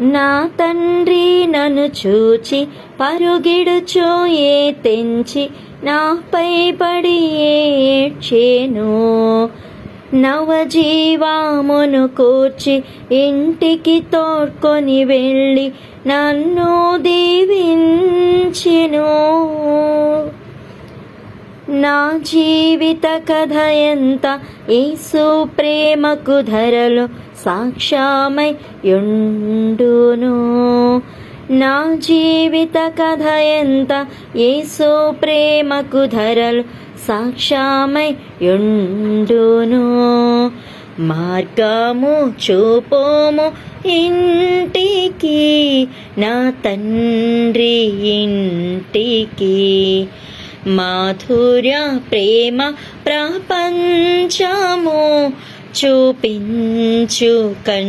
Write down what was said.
నా తండ్రి నన్ను చూచి పరుగిడుచు ఏ తెంచి నాపై పడి ఏడ్చేను. నవజీవామును కూర్చి ఇంటికి తోడ్కొని వెళ్ళి నన్ను దీవించెను. నా జీవిత కథ ఎంత యేసు ప్రేమకు ధరలు సాక్షామై యుండును. నా జీవిత కథ ఎంత యేసు ప్రేమకు ధరలు సాక్షామై యుండును. మార్గము చూపోము ఇంటికి నా తండ్రి ఇంటికి. మాధుర్య ప్రేమ ప్రపంచము చూపించు కన్